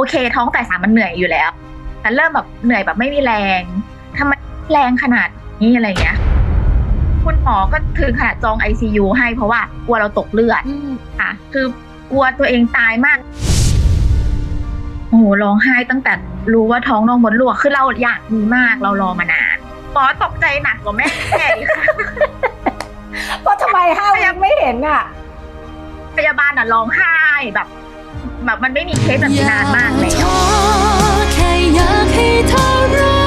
โอเค ท้องแฝดสามมันเหนื่อยอยู่แล้วแต่เริ่มแบบเหนื่อยแบบไม่มีแรงทำไมแรงขนาดนี้อะไรเงี้ย คุณหมอก็ถึงขนาดจอง ICU ให้เพราะว่ากลัวเราตกเลือดอืมค่ะ คือกลัวตัวเองตายมากโอ้โหร้องไห้ตั้งแต่รู้ว่าท้องน้องมดลูกคือเราอยากมีมากเรารอมานานหมอตกใจหนักกว่าแม่อีกค่ะก็ทำไมห้าวิยังไม่เห็นอะ พยาบาลอะร้องไห้แบบ แบบมันไม่มีเคสแบบนี้นานมากแล้ว แค่อยากให้เธอรั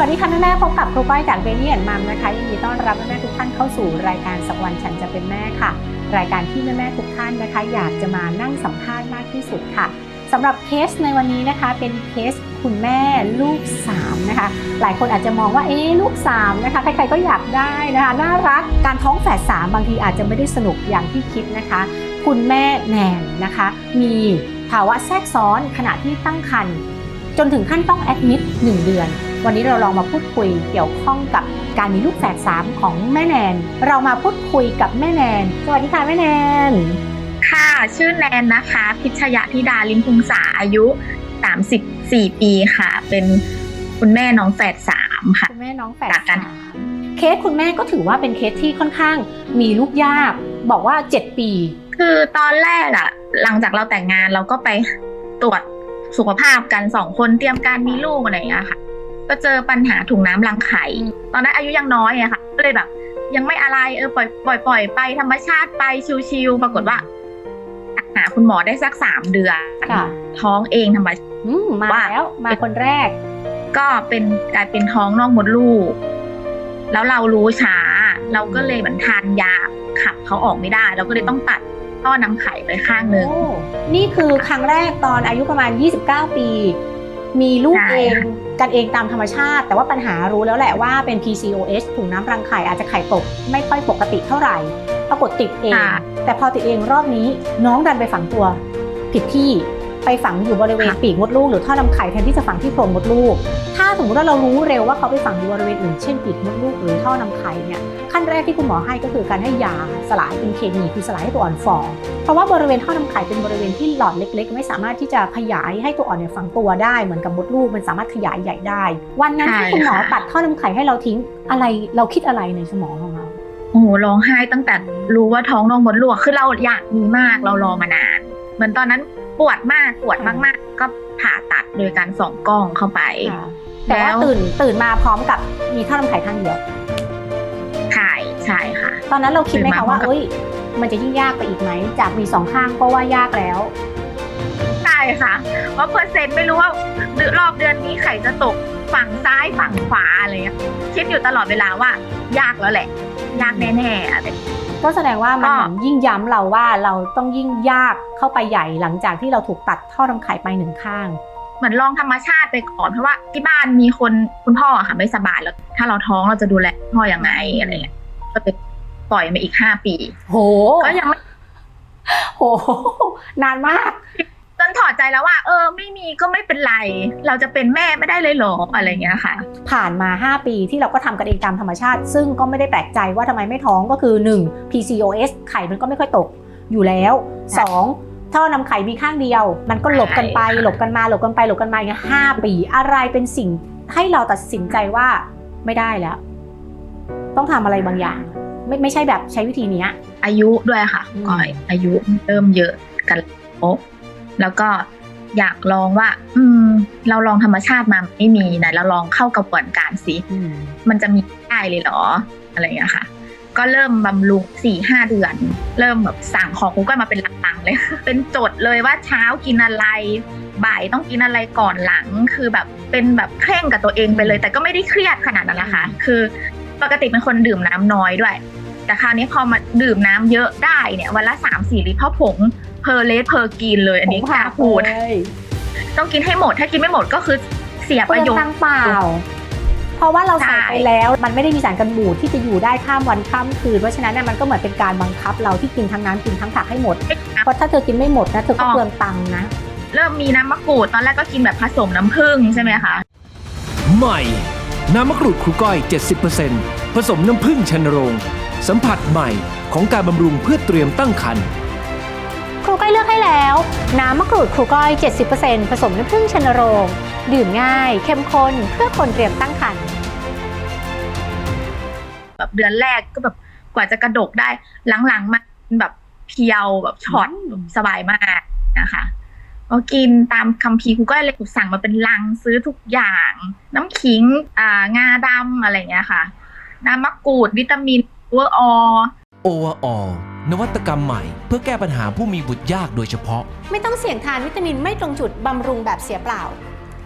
วัสดีค่ะแม่แม่ๆพบกับครูก้อยจากเบนี่แอนมัมนะคะยินดีต้อนรับแม่แม่ๆทุกท่านเข้าสู่รายการสักวันฉันจะเป็นแม่ค่ะ รายการที่แม่แม่ๆทุกท่านนะคะ อยากจะมานั่งสัมภาษณ์มากที่สุดค่ะสำหรับเคสในวันนี้นะคะ เป็นเคสคุณแม่ลูกสามนะคะ หลายคนอาจจะมองว่าเอ๊ะลูกสามนะคะใครๆก็อยากได้นะคะน่ารักการท้องแฝดสามบางทีอาจจะไม่ได้สนุกอย่างที่คิดนะคะ คุณแม่แนนนะคะ มีภาวะแทรกซ้อนขณะที่ตั้งครรภ์ จนถึงขั้นต้องแอดมิด1เดือน วันนี้เราลองมาพูดคุยเกี่ยวข้องกับการมีลูกแฝดสามของแม่แนน เรามาพูดคุยกับแม่แนน สวัสดีค่ะแม่แนน ค่ะ ชื่อแนนนะคะ พิชยะธิดาลิมพุงษาอายุ 34 ปีค่ะ เป็นคุณแม่น้องแฝดสามค่ะคุณแม่น้องแฝดจากกันสามเคสคุณแม่ก็ถือว่าเป็นเคสที่ค่อนข้างมีลูกยาก บอกว่า 7 ปี คือตอนแรกอะหลังจากเราแต่งงานเราก็ไปตรวจ สุขภาพกันสองคนเตรียมการมีลูกอะไรอย่างเงี้ยค่ะ ก็เจอปัญหาถุงน้ำรังไข่อืมตอนนั้นอายุยังน้อยอะค่ะก็เลยแบบ ยังไม่อะไรเออปล่อยปล่อยปล่อยไปธรรมชาติไปชิวๆปรากฏว่าหาคุณหมอได้สักสามเดือนค่ะท้องเองธรรมชาติอืมมาว่าแล้วมาคนแรก ก็เป็นกลายเป็นท้องนอกมดลูก แล้วเรารู้ช้า เราก็เลยเหมือนทานยาขับเขาออกไม่ได้ เราก็เลยต้องตัด ท่อน้ำไข่ไปข้างหนึ่ง โอ้นี่คือครั้งแรกตอนอายุประมาณ 29 ปี มีลูกใช่ เองค่ะกันเองตามธรรมชาติ แต่ว่าปัญหารู้แล้วแหละว่าเป็น PCOS ถุงน้ำรังไข่อาจจะไข่ตกไม่ค่อยปกติเท่าไหร่ ปรากฏติดเอง ค่ะ แต่พอติดเองรอบนี้น้องดันไปฝังตัวผิดที่ ไปฝังอยู่บริเวณค่ะปีกมดลูกหรือท่อนำไข่แทนที่จะฝังที่โพรงมดลูก ถ้าสมมติว่าเรารู้เร็วว่าเขาไปฝังอยู่บริเวณอื่นเช่นปีกมดลูกหรือท่อนำไข่เนี่ยขั้นแรกที่คุณหมอให้ก็คือการให้ยาสลายเป็นเคมีคือสลายให้ตัวอ่อนฝ่อเพราะว่าบริเวณท่อนำไข่เป็นบริเวณที่หลอดเล็ก ๆ ไม่สามารถที่จะขยายให้ตัวอ่อนเนี่ยฝังตัวได้เหมือนกับมดลูกมันสามารถขยายใหญ่ได้ วันนั้นที่ใช่คุณหมอค่ะตัดท่อนำไข่ให้เราทิ้งอะไรเราคิดอะไรในสมองของเราโอ้โหร้องไห้ตั้งแต่รู้ว่าท้องน้องมดลูกคือเราอยากมีมากเรารอมานาน เหมือนตอนนั้นปวดมากปวดมากๆ ก็ผ่าตัดโดยการส่องกล้องเข้าไป แต่ว่าแล้วตื่นตื่นมาพร้อมกับมีท่อนำไข่ข้างเดียวถ่ายใช่ค่ะ ตอนนั้นเราคิดไหมตื่นมาคะพร้อว่ามกับเอ้ย มันจะยิ่งยากไปอีกไหม จากมีสองข้างก็ว่ายากแล้วใช่ค่ะว่าเปอร์เซ็นต์ไม่รู้ว่าเดือนรอบเดือนนี้ไข่จะตกฝั่งซ้ายฝั่งขวาอะไรเงี้ยคิดอยู่ตลอดเวลาว่ายากแล้วแหละ ยากแน่ๆอะไร ก็แสดงว่ามันก็เหมือนยิ่งย้ำเราว่าเราต้องยิ่งยากเข้าไปใหญ่หลังจากที่เราถูกตัดท่อนำไข่ไปหนึ่งข้างเหมือนลองธรรมชาติไปก่อนเพราะว่าที่บ้านมีคนคุณพ่ออะค่ะไม่สบายแล้ว ถ้าเราท้องเราจะดูแลพ่อยังไงอะไรเงี้ยก็เลยปล่อยมาอีกห้าปี โหก็ยังไม่โหนานมาก จนถอดใจแล้วว่า เออ ไม่มีก็ไม่เป็นไร เราจะเป็นแม่ไม่ได้เลยเหรออะไรเงี้ยค่ะ ผ่านมา 5 ปีที่เราก็ทำกันเองตามธรรมชาติ ซึ่งก็ไม่ได้แปลกใจว่าทำไมไม่ท้องก็คือ 1. PCOS ไข่มันก็ไม่ค่อยตกอยู่แล้ว 2. ท่อนำไข่มีข้างเดียว มันก็หลบกันไปใช่ค่ะหลบกันมา หลบกันไป หลบกันมาอย่างเงี้ยห้าปี อะไรเป็นสิ่งให้เราตัดสินใจว่าไม่ได้แล้ว ต้องทำอะไรบางอย่าง ไม่ไม่ใช่แบบใช้วิธีเนี้ย อายุด้วยค่ะอืมก่อยอายุเริ่มเยอะกันแล้ว แล้วก็อยากลองว่า อืม เราลองธรรมชาติมาไม่มีไหนเราลองเข้ากระบวนการสิมันจะมีได้เลยเหรอ อะไรอย่างเงี้ยค่ะ ก็เริ่มบำรุงสี่ห้าเดือน เริ่มแบบสั่งของกูก็มาเป็นหลังๆเลย เป็นจดเลยว่าเช้ากินอะไร บ่ายต้องกินอะไรก่อนหลัง คือแบบเป็นแบบเคร่งกับตัวเองไปเลย แต่ก็ไม่ได้เครียดขนาดนั้นนะคะ คือปกติเป็นคนดื่มน้ำน้อยด้วย แต่คราวนี้พอมาดื่มน้ำเยอะได้เนี่ยวันละสามสี่ลิตรเพราะผง เพอร์เลสเพอร์กินเลย อันนี้กล้าพูดเลยต้องกินให้หมด ถ้ากินไม่หมดก็คือเสียเปปลืระองโยชตัน์งค์เปล่า เพราะว่าเราใส่ใช่ไปแล้วมันไม่ได้มีสารกันบูดที่จะอยู่ได้ข้ามวันข้ามคืน เพราะฉะนั้นเนี่ยมันก็เหมือนเป็นการบังคับเราที่กินทั้งน้ำกินทั้งผักให้หมด เพราะถ้าเธอกินไม่หมดนะเธอก็เปลืองตังค์นะ เริ่มมีน้ำมะกรูดตอนแรกก็กินแบบผสมน้ำผึ้งใช่ไหมคะใหม่น้ำมะกรูดครูก้อย 70%ผสมน้ำผึ้งชนโรง สัมผัสใหม่ของการบำรุงเพื่อเตรียมตั้งครรภ์ค รูก้อยเลือกให้แล้ว น้ำมะกรูดครูก้อย 70%ผสมน้ำผึ้งชนโรง ดื่มง่าย เข้มข้นเพื่อคนเตรียมตั้งครรภ์แบบเดือนแรกก็แบบกว่าจะกระดกได้หลังๆมาแบบเพียวแบบช็อตอืมแบบสบายมากนะคะก็กินตามคัมภีร์กูก็เลยสั่งมาเป็นลังซื้อทุกอย่าง น้ำขิงอ่างาดำอะไรอย่างเงี้ยค่ะ น้ำมะกรูดวิตามินเวอร์ออโอวอล นวัตกรรมใหม่ เพื่อแก้ปัญหาผู้มีบุตรยากโดยเฉพาะ ไม่ต้องเสี่ยงทานวิตามินไม่ตรงจุดบำรุงแบบเสียเปล่า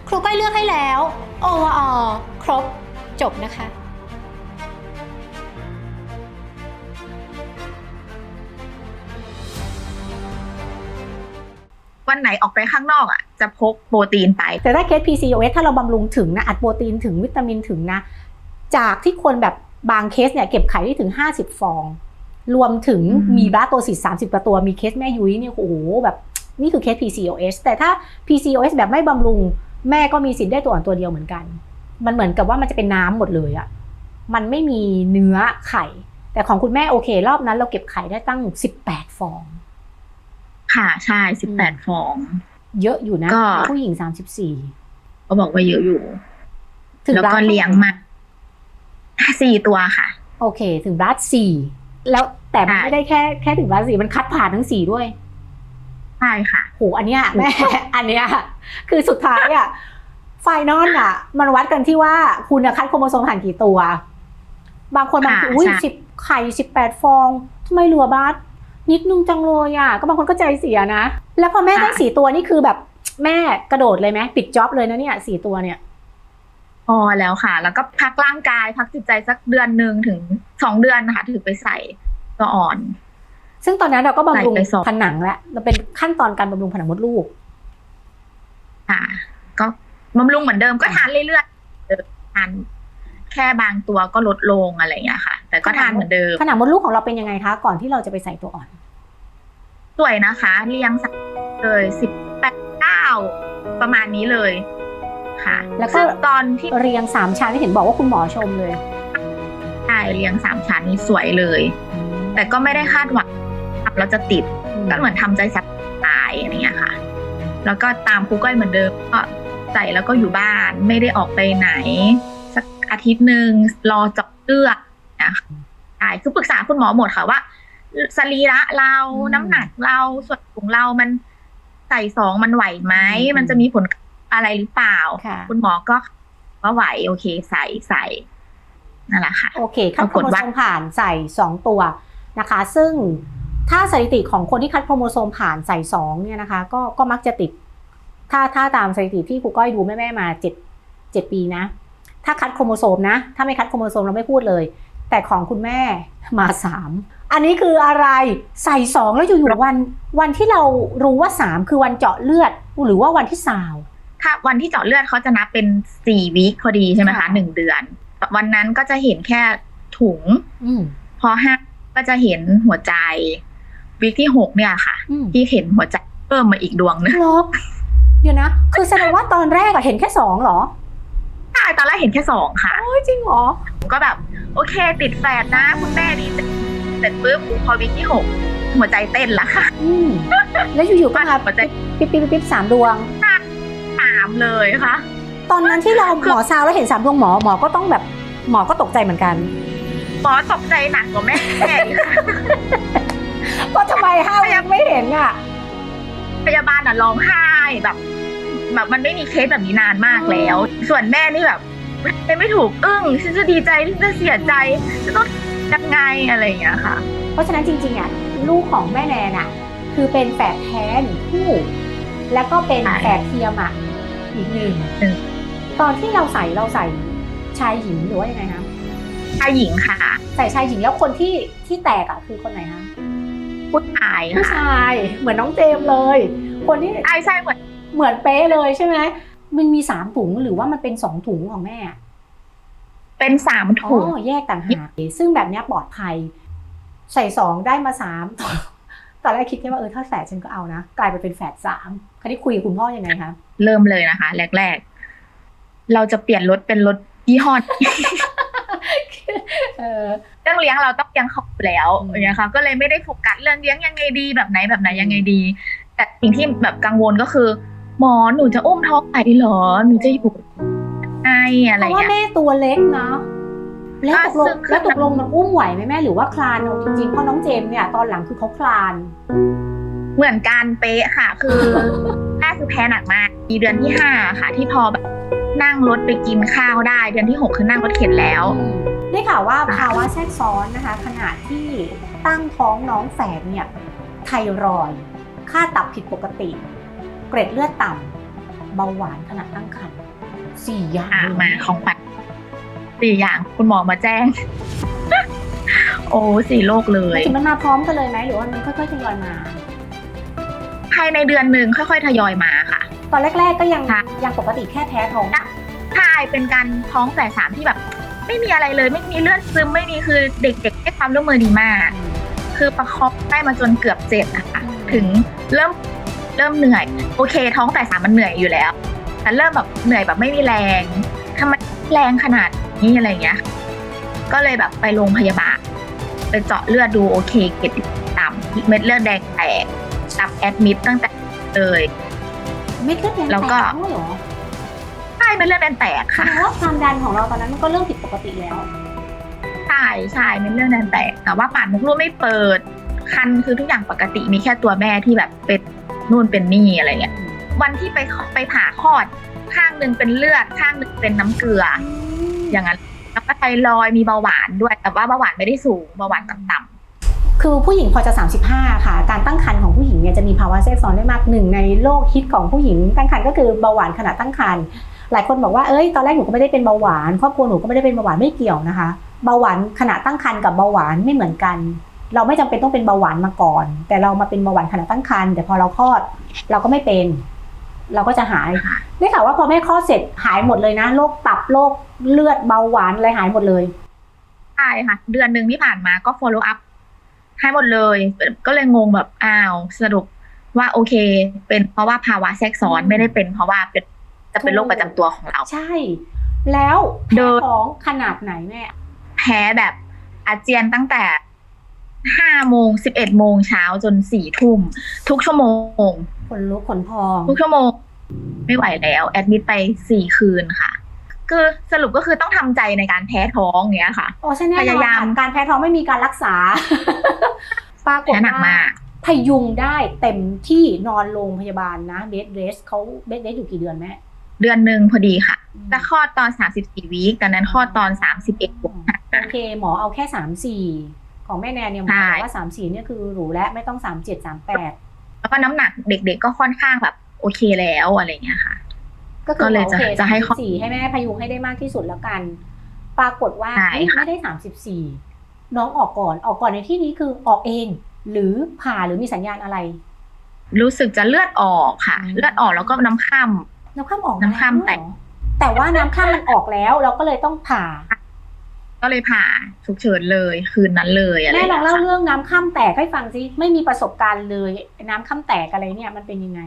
ครูก้อยเลือกให้แล้ว o v e r a l ครบ จบนะคะ วันไหนออกไปข้างนอกอะ จะพกโปรตีนไป แต่ถ้าเคส PCOS ถ้าเราบำรุงถึงนะ อัดโปรตีนถึงวิตามินถึงนะ จากที่คนแบบบางเคสเนี่ยเก็บไข่ได้ถึง 50 ฟอง รวมถึงอืมมีบลาสโตซิส30กว่าตัว มีเคสแม่ยุ้ยเนี่ยโอ้โหแบบนี่คือเคส PCOS แต่ถ้า PCOS แบบไม่บำรุง แม่ก็มีสิทธิ์ได้ตัวอ่อนตัวเดียวเหมือนกัน มันเหมือนกับว่ามันจะเป็นน้ำหมดเลยอะมันไม่มีเนื้อไข่ แต่ของคุณแม่โอเค รอบนั้นเราเก็บไข่ได้ตั้ง 18 ฟอง ค่ะใช่สิบแปดฟอง เยอะอยู่นะก็ผู้หญิง 34ก็บอกว่าเยอะอยู่ถึงแล้วก็ร้านเลี้ยงมาสี่ตัวค่ะ โอเค ถึงรัฐสี่ แล้วแต่มันใช่ไม่ได้แค่แค่ถึงรัฐสี่มันคัดผ่านทั้งสี่ด้วยใช่ค่ะโหอันเนี้ยแม่อันเนี้ยคือสุดท้ายอะไฟนอลอะ มันวัดกันที่ว่าคุณอะคัดโครโมโซมผ่านกี่ตัว บางคนบางทีค่ะอุ้ยใช่สิบไข่สิบแปดฟองทำไมเหลือบาสนิดนึงจังเลยอะ ก็บางคนก็ใจเสียนะ แล้วพอแม่ได้สี่ตัวนี่คือแบบแม่กระโดดเลยไหมปิดจ็อบเลยนะเนี่ยสี่ตัวเนี่ย พอแล้วค่ะ แล้วก็พักร่างกาย พักจิตใจสักเดือนหนึ่งถึงสองเดือนนะคะถึงไปใส่ตัวอ่อน ซึ่งตอนนั้นเราก็บำรุงใส่ไปสองผนังแล้วเราเป็นขั้นตอนการบำรุงผนังมดลูกค่ะ ก็บำรุงเหมือนเดิมก็ทานเรื่อยๆเออทานแค่บางตัวก็ลดลงอะไรอย่างเงี้ยค่ะ แต่ก็ทานเหมือนเดิมผนังมดลูกของเราเป็นยังไงคะ ก่อนที่เราจะไปใส่ตัวอ่อนสวยนะคะ เรียงสักเลยสิบแปดเก้าประมาณนี้เลย ค่ะ แล้วก็ซึ่งตอนที่เรียงสามชั้นที่เห็นบอกว่าคุณหมอชมเลย ใช่เรียงสามชั้นนี้สวยเลย แต่ก็ไม่ได้คาดหวังทำเราจะติดก็เหมือนทำใจสักตายอะไรเงี้ยค่ะ แล้วก็ตามครูก้อยเหมือนเดิมก็ใส่แล้วก็อยู่บ้านไม่ได้ออกไปไหน สักอาทิตย์หนึ่งรอเจาะเลือดนะคะใช่คือปรึกษาคุณหมอหมดค่ะว่าสรีระเราอืมน้ำหนักเราส่วนสูงเรามันใส่สองมันไหวไหมอืมมันจะมีผล อะไรหรือเปล่าค่ะคุณหมอก็ว่าไหวโอเคใส่ใส่นั่นแหละค่ะ โอเคคัดปโครรากฏโมว่าโซมผ่านใส่2ตัวนะคะ ซึ่งถ้าสถิติของคนที่คัดโครโมโซมผ่านใส่2เนี่ยนะคะ ก็ก็มักจะติด ถ้าถ้าตามสถิติที่ครูก้อยดูแม่แม่ๆมา7 7ปีนะ ถ้าคัดโครโมโซมนะ ถ้าไม่คัดโครโมโซมเราไม่พูดเลย แต่ของคุณแม่มา3อันนี้คืออะไรใส่2แล้วอยู่ๆวันวันที่เรารู้ว่า3คือวันเจาะเลือด หรือว่าวันที่สาว ถ้าวันที่เจาะเลือดเขาจะนับเป็นสี่วีคพอดีใช่ไหมค่ะคะหนึ่งเดือน วันนั้นก็จะเห็นแค่ถุงอืมพอห้าก็จะเห็นหัวใจวีคที่หกเนี่ยค่ะอืมที่เห็นหัวใจเพิ่มมาอีกดวงนึงเหรอเดี๋ยวนะ คือแสดงว่าตอนแรกอะเห็นแค่สองเหรอใช่ตอนแรกเห็นแค่สองค่ะโอ้ยจริงเหรอผมก็แบบ โอเค ติดแฝดนะ คุณแม่ดีใจเสร็จปุ๊บพอวีคที่หกหัวใจเต้นละค่ะอืมแล้วอยู่ๆก็มาหัวใจปิ๊บปิ๊บปิ๊บปิ๊บสามดวงสามเลยค่ะ ตอนนั้นที่เราหมอซาวแล้วเห็นสามดวงหมอหมอก็ต้องแบบหมอก็ตกใจเหมือนกัน หมอตกใจหนักกว่าแม่อีกค่ะก็ทำไมห้ายังไม่เห็นอะ พยาบาลอะร้องไห้แบบแบบมันไม่มีเคสแบบนี้นานมากแล้ว ส่วนแม่นี่แบบไม่ไม่ถูกอึ้งฉันจะดีใจฉันจะเสียใจฉันต้องยังไงอะไรอย่างเงี้ยค่ะ เพราะฉะนั้นจริงๆอะลูกของแม่แนนอะ คือเป็นแฝดแท้หนึ่งคู่ แล้วก็เป็นใช่แฝดเทียมอะอีก หนึ่งหนึ่งตอนที่เราใส่เราใส่ชายหญิงหรือว่ายังไงคะชายหญิงค่ะ ใส่ชายหญิงแล้วคนที่ที่แตกอะคือคนไหนคะผู้ชายผู้ค่ะชายเหมือนน้องเจมส์เลย คนที่ใช่ใช่เหมือนเหมือนเป๊ะเลยใช่ไหมมันมีสามถุงหรือว่ามันเป็นสองถุงของแม่ เป็นสามอ๋ถุงอแยกต่างหากซึ่งแบบเนี้ยปลอดภัย ใส่สองได้มาสามตอนแรกคิดแค่ว่าเออถ้าแฝดฉันก็เอานะ กลายไปเป็นแฝดสาม คราวนี้คุยกับคุณพ่อยังไงคะ เริ่มเลยนะคะ แรก ๆ เราจะเปลี่ยนรถเป็นรถยี่ห้อเออเรื่องเลี้ยงเราต้องเลี้ยงเขาอยู่แล้วอืมอย่างเงี้ยค่ะ ก็เลยไม่ได้โฟกัสเรื่องเลี้ยงยังไงดีแบบไหนแบบไหนยังไงดี แต่สิ่งที่แบบกังวลก็คือ หมอหนูจะอุ้มท้องไหนเหรอ หนูจะอยู่ไงอะเพไรราะว่าเงี้ยแม่ตัวเล็กเนาะแล้วตกลงซึ่งคือแล้วตกลงมันอุ้มไหวไหมแม่หรือว่าคลานเอาจริงๆเพราะน้องเจมส์เนี่ยตอนหลังคือเขาคลาน เหมือนการเป๊ะค่ะ คือแรกคือแพ้หนักมาก มีเดือนที่ห้าค่ะ ที่พอแบบนั่งรถไปกินข้าวได้ เดือนที่หกคือนั่งรถเข็นแล้ว ได้ข่าวว่าภาวะแทรกซ้อนนะคะขณะที่ตั้งท้องน้องแฝดเนี่ยไทรอยด์ค่าตับผิดปกติ เกร็ดเลือดต่ำเบาหวานขณะตั้งครรภ์สี่อย่างอะเลยมาของขวัญสี่อย่างคุณหมอมาแจ้ง โอ้สี่โรคเลหมายยถึงมันมาพร้อมกันเลยไหมหรือว่ามันค่อยๆทยอยมา ภายในเดือนหนึ่งค่อยๆ ทยอยมาค่ะ ตอนแรก ๆ ก็ยังค่ะยังปกติแค่แพ้ท้องใช่เป็นการท้องแฝดสามที่แบบ ไม่มีอะไรเลยไม่มีเลือดซึมไม่มีคือเด็กๆให้ความร่วมมือดีมาก คือประคองได้มาจนเกือบเจ็ดนะคะถึงเริ่มเริ่มเหนื่อย โอเค ท้องแฝดสามมันเหนื่อยอยู่แล้ว แต่เริ่มแบบเหนื่อยแบบไม่มีแรงทำไมแรงขนาดนี้อะไรอย่างเงี้ย ก็เลยแบบไปโรงพยาบาลไปเจาะเลือดดูโอเคเกล็ดต่ำเม็ดเลือดแดงแตก ตับแอดมิดตั้งแต่เลยเม็ดเลือดแดงแล้วแตก็กด้วยเหรอใช่เม็ดเลือดแดงแตกแสค่ะดงว่าความดันของเราตอนนั้นมันก็เริ่มผิดปกติแล้ว ใช่ใช่เป็นเรื่องแดนแตกแต่ว่าปานมดลูกไม่เปิด คันคือทุกอย่างปกติมีแค่ตัวแม่ที่แบบเป็นนู่นเป็นนี่อะไรเงี้ยวันที่ไปไปผ่าคลอด ข้างหนึ่งเป็นเลือดข้างหนึ่งเป็นน้ำเกลือ อย่างนั้นแล้วก็ไทรอยด์มีเบาหวานด้วย แต่ว่าเบาหวานไม่ได้สูงเบาหวานต่ำ คือผู้หญิงพอจะ 35 ค่ะ การตั้งครรภ์ของผู้หญิงเนี่ยจะมีภาวะแทรกซ้อนได้มากหนึ่งในโรคฮิตของผู้หญิงตั้งครรภ์ก็คือเบาหวานขณะตั้งครรภ์หลายคนบอกว่าเอ้ยตอนแรกหนูก็ไม่ได้เป็นเบาหวานครอบครัวหนูก็ไม่ได้เป็นเบาหวานไม่เกี่ยวนะคะเบาหวานขณะตั้งครรภ์กับเบาหวานไม่เหมือนกัน เราไม่จำเป็นต้องเป็นเบาหวานมาก่อน แต่เรามาเป็นเบาหวานขณะตั้งครรภ์แต่พอเราคลอด เราก็ไม่เป็น เราก็จะหายได้ข่าวว่าพอแม่คลอดเสร็จหายหมดเลยนะโรคตับโรคเลือดเบาหวานอะไรหายหมดเลยใช่ค่ะ เดือนหนึ่งที่ผ่านมาก็ follow up ให้หมดเลย ก็เลยงงแบบอ้าวสรุปว่าโอเค เป็นเพราะว่าภาวะแทรกซ้อนอืมไม่ได้เป็นเพราะว่าเป็นจะเป็นโรคประจำตัวของเรา ใช่ แล้วเดิแพ้นท้องขนาดไหนแม่แพ้แบบอาเจียนตั้งแต่ห้าโมงสิบเอ็ดโมงเช้าจนสี่ทุ่มทุกชั่วโมงขนลุกขนพอง ทุกชั่วโมง ไม่ไหวแล้ว แอดมิดไปสี่คืนค่ะ คือสรุปก็คือต้องทำใจในการแพ้ท้องเงี้ยค่ะโอ้ใช่แน่นอนพยายามค่ะการแพ้ท้องไม่มีการรักษาปรากฏแพ้หนักว่ามากพยุงได้เต็มที่นอนโรงพยาบาลนะเบสเรสเขาเบสเรสอยู่กี่เดือนแม่เดือนหนึ่งพอดีค่ะจะคลอดตอนสามสิบสี่วีคตอนนั้นคลอดตอนสามสิบเอ็ดโอเค หมอเอาแค่สามสี่ของแม่แนนเนี่ยหมอใช่บอกว่าสามสี่เนี่ยคือหรูและไม่ต้องสามเจ็ดสามแปดแล้วก็น้ำหนักเด็กๆก็ค่อนข้างแบบโอเคแล้วอะไรเงี้ยค่ะ ก็คืก็อเลยโอจะเคจะให้ข้อสี่ให้แม่พยุงให้ได้มากที่สุดแล้วกัน ปรากฏว่าใช่เฮ้ยค่ะไม่ได้สามสิบสี่น้องออกก่อนออกก่อนในที่นี้คือออกเอง หรือผ่าหรือมีสัญญาณอะไร รู้สึกจะเลือดออกค่ะอืมเลือดออกแล้วก็น้ำค่ำน้ำข้ามออกน้ำข้ามล้วแตกเหรอแต่ว่าน้ำข้ามมันออกแล้ว เราก็เลยต้องผ่า ก็เลยผ่าฉุกเฉินเลยคืนนั้นเลยอะไรแม่ลองเล่างี้ยค่ะเรื่องน้ำข้ามแตกให้ฟังสิไม่มีประสบการณ์เลย น้ำข้ามแตกอะไรเนี่ยมันเป็นยังไง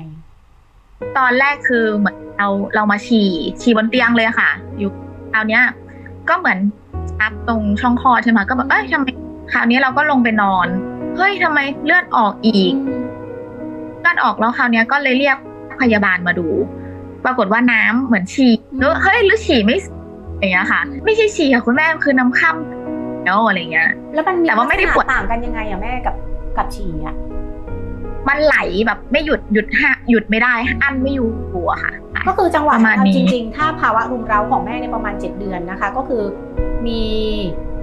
ตอนแรกคือเหมือนเราเรามาฉี่ฉี่บนเตียงเลยค่ะ อยู่คราวเนี้ย ก็เหมือนอัพตรงช่องคลอดใช่ไหมก็แบบเอ้ยทำไมคราวนี้เราก็ลงไปนอน เฮ้ยทำไมเลือดออกอีกเลือดออกแล้วคราวเนี้ยก็เลยเรียกพยาบาลมาดู ปรากฏว่าน้ำเหมือนฉี่แล้วเฮ้ยหรือฉี่ไม่อย่างเงี้ยค่ะ ไม่ใช่ฉี่ค่ะคุณแม่คือน้ำค่ำแล้วอะไรเงี้ย แล้วมันมีแต่ว่าไม่ได้ลักษณะปวดต่างกันยังไงอะแม่กับกับฉี่อะ มันไหลแบบไม่หยุดหยุดฮะหยุดไม่ได้ อั้นไม่อยู่อะค่ะ ก็คือจังหวะประมาณเอานี้จริง ๆ ถ้าภาวะรุมเร้าของแม่ในยประมาณ 7 เดือนนะคะ ก็คือมี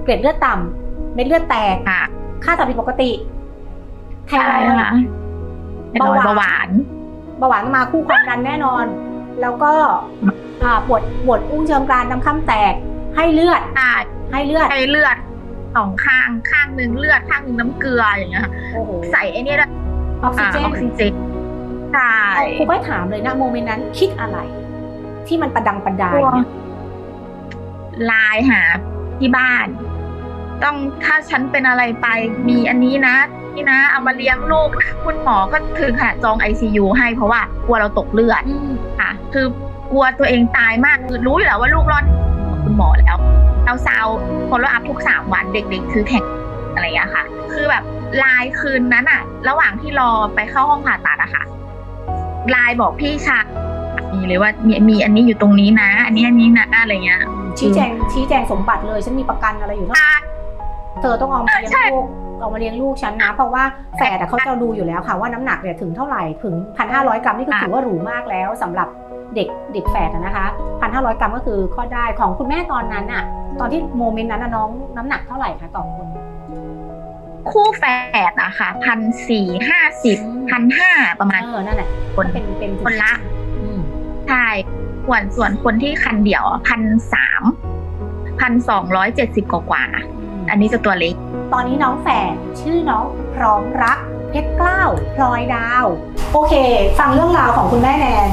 เกล็ดเลือดต่ำเม็ดเลือดแตกค่ะค่าตับผิดปกติไทใช่รอยด์ค่ะเป็นรอยเบาหวานเบาหวานมาคู่ความดันแน่นอน แล้วก็อ่าปวดปวดอุ้งเชิงกรานน้ำข้ามแตกให้เลือดใช่ให้เลือดใช้เลือดสองข้างข้างหนึ่งเลือดข้างหนึ่งน้ำเกลืออย่างเงี้ยค่ะโอ้โหใส่ไอ้นี่ด้วย ออกซิอ่าเจอนอกซิเจนใช่เอาครูก็ถามเลยนะโมเมนต์นั้นคิดอะไร ที่มันประดังประดายเนี่ยไลน์หาที่บ้าน ต้องถ้าฉันเป็นอะไรไปมีอันนี้นะนี่นะเอามาเลี้ยงลูกนะคุณหมอก็ถึงขนาดจองไอซียูให้เพราะว่ากลัวเราตกเลือดอืมค่ะ คือกลัวตัวเองตายมากคือรู้อยู่แล้วว่าลูกรอดคุณหมอแล้วเราซาวพอเราอัพทุกสามวันเด็ก ๆ คือแข่ง อะไรอย่างเงี้ยค่ะ คือแบบไลน์คืนนั้นอะระหว่างที่รอไปเข้าห้องผ่าตัดอะค่ะไลน์บอกพี่ชายมีเลยว่ามีมีอันนี้อยู่ตรงนี้นะ อันนี้อันนี้นะอะไรเงี้ย ชี้แจงชี้แจงสมบัติเลยฉันมีประกันอะไรอยู่เท่าไหร่เธอต้องเอามาเลี้ยงใช่ลูกเอามาเลี้ยงลูกฉันนะ เพราะว่าแฝดอะเขาจะดูอยู่แล้วค่ะว่าน้ำหนักเนี่ยถึงเท่าไหร่ถึงพันห้าร้อยกรัมนี่คือถือว่าหรูมากแล้วสำหรับ เด็กเด็กแฝดอะนะคะพันห้าร้อยกรัมก็คือข้อได้ของคุณแม่ตอนนั้นอะตอนที่โมเมนต์นั้นอะน้องน้ำหนักเท่าไหร่คะต่อคนคู่แฝดอะค่ะพันสี่ห้าสิบพันห้าประมาณเออนั่นแหละคนเป็นเป็นคนละอืมใช่ส่วนส่วนคนที่คันเดี่ยวพันสามพันสองร้อยเจ็ดสิบกว่าๆอันนี้จะตัวเล็ก ตอนนี้น้องแฝดชื่อน้องพร้อมรักเพชรเกล้าพลอยดาว โอเค ฟังเรื่องราวของคุณแม่แนน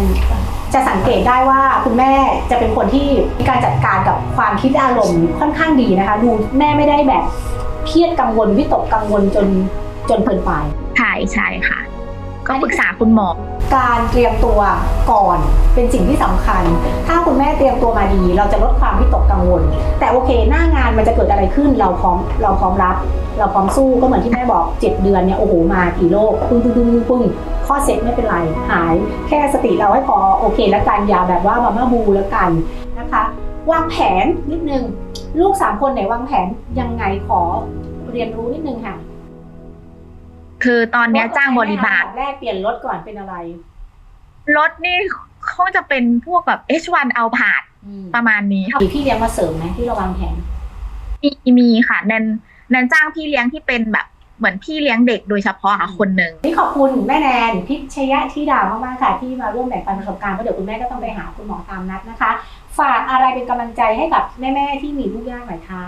จะสังเกตได้ว่าคุณแม่จะเป็นคนที่มีการจัดการกับความคิดอารมณ์ค่อนข้างดีนะคะ ดูแม่ไม่ได้แบบเครียดกังวลวิตกกังวลจนจนเกินไป ใช่ใช่ค่ะ ก็ปรึกษาคุณหมอ การเตรียมตัวก่อนเป็นสิ่งที่สำคัญ ถ้าคุณแม่เตรียมตัวมาดี เราจะลดความวิตกกังวล แต่โอเค หน้างานมันจะเกิดอะไรขึ้น เราพร้อมเราพร้อมรับ เราพร้อมสู้ก็เหมือนที่แม่บอก 7 เดือนเนี่ยโอ้โหมากี่โรคปึ้งปึ้งปึ้งปึ้งข้อเซ็ตไม่เป็นไร หายแค่สติเราให้พอโอเค แล้วกันอย่าแบบว่ามาม่าบูแล้วกันนะคะวางแผนนิดนึง ลูกสามคนไหนวางแผนยังไงขอเรียนรู้นิดนึงค่ะ คือตอนเนี้ยจ้างบริบาล แรกเปลี่ยนรถก่อนเป็นอะไร รถนี่เขาจะเป็นพวกแบบ H1 เอาผาดอืมประมาณนี้มีพี่เลี้ยงมาเสริมไหมที่เราวางแผนมีมีค่ะแนนแนนจ้างพี่เลี้ยงที่เป็นแบบเหมือนพี่เลี้ยงเด็กโดยเฉพาะค่ะคนหนึ่งนี่ขอบคุณแม่แนนพิชยะที่ดาวมากๆค่ะที่มาร่วมแบ่งปันประสบการณ์เพราะเดี๋ยวคุณแม่ก็ต้องไปหาคุณหมอตามนัดนะคะ ฝากอะไรเป็นกำลังใจให้กับแม่ๆที่มีลูกยากหน่อยค่ะ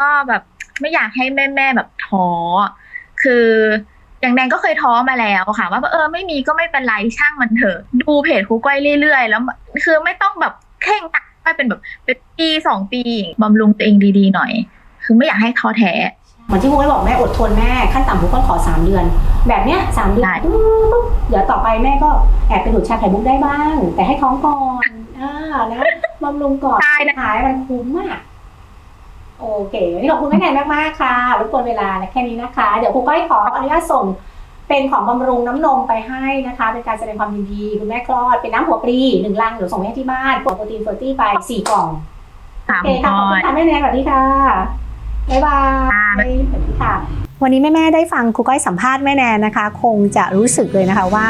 ก็แบบไม่อยากให้แม่แม่ๆแบบท้อ คืออย่างแนนก็เคยท้อมาแล้วค่ะว่าเออไม่มีก็ไม่เป็นไรช่างมันเถอะดูเพจครูก้อยเรื่อยๆ แล้วคือไม่ต้องแบบเข่งตักไปเป็นแบบเป็นปีสองปีบำรุงตัวเองดีๆหน่อย คือไม่อยากให้ท้อแท้เหมือนที่คุณไว้บอกแม่อดทนแม่ขั้นต่ำทุกคนขอ3เดือน แบบเนี้ยสามเดือนได้ปุ๊บเดี๋ยวต่อไปแม่ก็แอบไปดูดชาไข่มุกได้บ้าง แต่ให้ท้องก่อนอ่านะบำรุงก่อนได้นะหายมันคุ้มมาก โอเควันนี้ขอบคุณแม่แนนมากๆค่ะรบกวนเวลาแค่นี้นะคะ เดี๋ยวครูก้อยขออนุญาตส่งเป็นของบำรุงน้ำนมไปให้นะคะ เป็นการแสดงความยินดีคุณแม่คลอดเป็นน้ำหัวปลีหนึ่งลังเดี๋ยวส่งไปให้ที่บ้านโปรตีนเฟอร์ตี้ไปสี่กล่องสามโอเคค่ะขอบก้อคุณยค่ะแม่แนนสวัสดีค่ะบ๊ายบายสวัสดีค่ะ วันนี้แม่ๆได้ฟังครูก้อยสัมภาษณ์แม่แนนนะคะ คงจะรู้สึกเลยนะคะว่า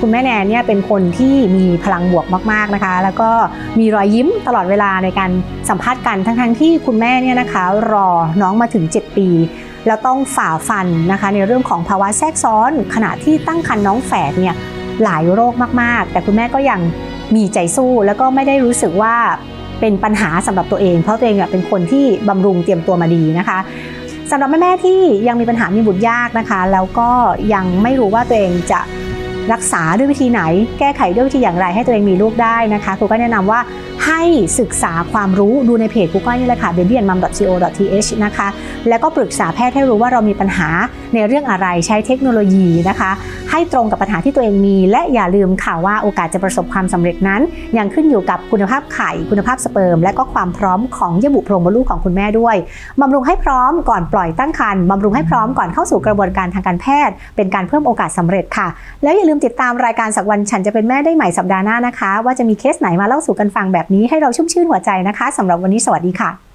คุณแม่แนนเนี่ยเป็นคนที่มีพลังบวกมากๆนะคะ แล้วก็มีรอยยิ้มตลอดเวลาในการสัมภาษณ์กันทั้งๆที่คุณแม่เนี่ยนะคะ รอน้องมาถึง 7 ปี แล้วต้องฝ่าฟันนะคะ ในเรื่องของภาวะแทรกซ้อน ขณะที่ตั้งครรภ์น้องแฝดเนี่ยหลายโรคมากๆ แต่คุณแม่ก็ยังมีใจสู้แล้วก็ไม่ได้รู้สึกว่าเป็นปัญหาสำหรับตัวเอง เพราะตัวเองเป็นคนที่บำรุงเตรียมตัวมาดีนะคะ สำหรับแม่ๆที่ยังมีปัญหามีบุตรยากนะคะ แล้วก็ยังไม่รู้ว่าตัวเองจะรักษาด้วยวิธีไหน แก้ไขด้วยวิธีอย่างไรให้ตัวเองมีลูกได้นะคะครูก็แนะนำว่า ให้ศึกษาความรู้ดูในเพจครูก้อยนี่แหละค่ะ babyandmom.co.th นะคะ แล้วก็ปรึกษาแพทย์ให้รู้ว่าเรามีปัญหาในเรื่องอะไรใช้เทคโนโลยีนะคะ ให้ตรงกับปัญหาที่ตัวเองมี และอย่าลืมค่ะว่าโอกาสจะประสบความสำเร็จนั้น ยังขึ้นอยู่กับคุณภาพไข่คุณภาพสเปิร์ม และก็ความพร้อมของเยื่อบุโพรงมดลูกของคุณแม่ด้วยบำรุงให้พร้อมก่อนปล่อยตั้งครรภ์บำรุงให้พร้อมก่อนเข้าสู่กระบวนการทางการแพทย์ เป็นการเพิ่มโอกาสสำเร็จค่ะ แล้วอย่าลืมติดตามรายการสักวันฉันจะเป็นแม่ได้ใหม่สัปดาห์หน้านะคะ ว่าจะมีเคสไหนมาเล่าสู่กันฟังแบบนี้ให้เราชุ่มชื่นหัวใจนะคะสำหรับวันนี้สวัสดีค่ะ